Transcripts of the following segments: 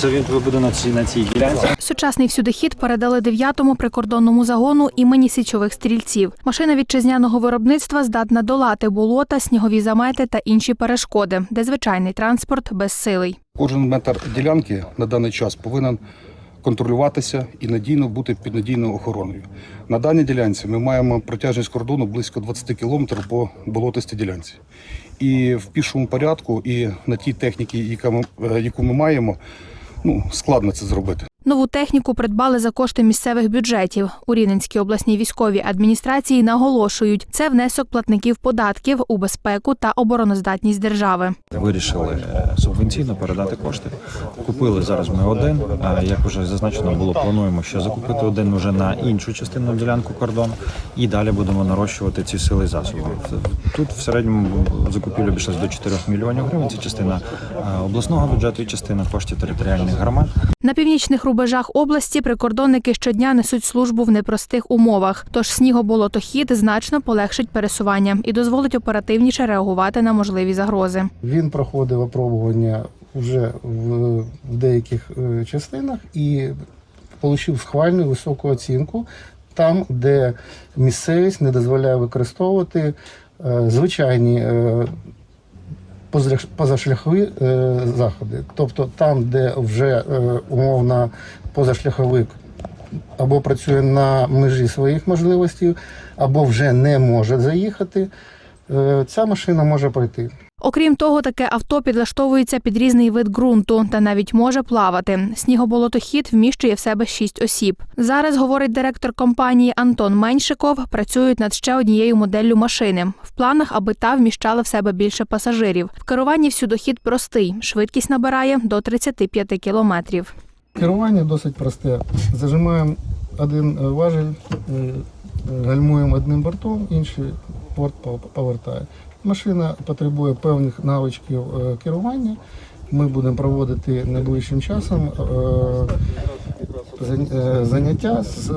Це він буде на цій на цій ділянці. Сучасний всюдихід передали 9-му прикордонному загону імені січових стрільців. Машина вітчизняного виробництва здатна долати болота, снігові замети та інші перешкоди, де звичайний транспорт безсилий. Кожен метр ділянки на даний час повинен контролюватися і надійно бути під надійною охороною. На даній ділянці ми маємо протяжність кордону близько 20 кілометрів по болотистій ділянці. І в пішому порядку, і на тій техніці, яка ми- е, яку ми маємо, ну, складно це зробити. Нову техніку придбали за кошти місцевих бюджетів. У Рівненській обласній військовій адміністрації наголошують, це внесок платників податків у безпеку та обороноздатність держави. Вирішили е, субвенційно передати кошти. Купили зараз ми один. А як вже зазначено було, плануємо ще закупити один уже на іншу частину ділянку кордону. І далі будемо нарощувати ці сили засоби. Тут в середньому закупівля обійшлась до 4 мільйонів гривень. Це частина е, обласного бюджету і частина коштів територіальних громад. На північних рубежах області прикордонники щодня несуть службу в непростих умовах. Тож снігоболотохід значно полегшить пересування і дозволить оперативніше реагувати на можливі загрози. Він проходив випробування вже в, деяких е, частинах і отримав схвальну високу оцінку там, де місцевість не дозволяє використовувати е, звичайні е, позашляхові е, заходи. Тобто там, де вже е, умовно позашляховик або працює на межі своїх можливостей, або вже не може заїхати, ця машина може пройти. Окрім того, таке авто підлаштовується під різний вид ґрунту та навіть може плавати. Снігоболотохід вміщує в себе шість осіб. Зараз, говорить директор компанії Антон Меньшиков, працюють над ще однією моделлю машини. В планах, аби та вміщала в себе більше пасажирів. В керуванні всюдохід простий. Швидкість набирає до 35 кілометрів. Керування досить просте. Зажимаємо один е, важіль, е, е, гальмуємо одним бортом, інший пов- повертає. Машина потребує певних навичків е, керування. Ми будемо проводити найближчим часом е, е, заняття з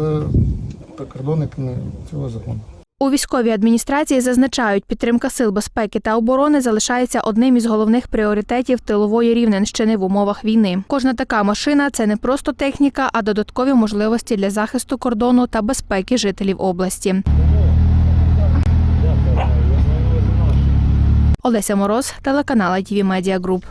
прикордонниками цього загону. У військовій адміністрації зазначають, підтримка сил безпеки та оборони залишається одним із головних пріоритетів тилової рівненщини в умовах війни. Кожна така машина це не просто техніка, а додаткові можливості для захисту кордону та безпеки жителів області. Олеся Мороз, телеканал ITV Media Group.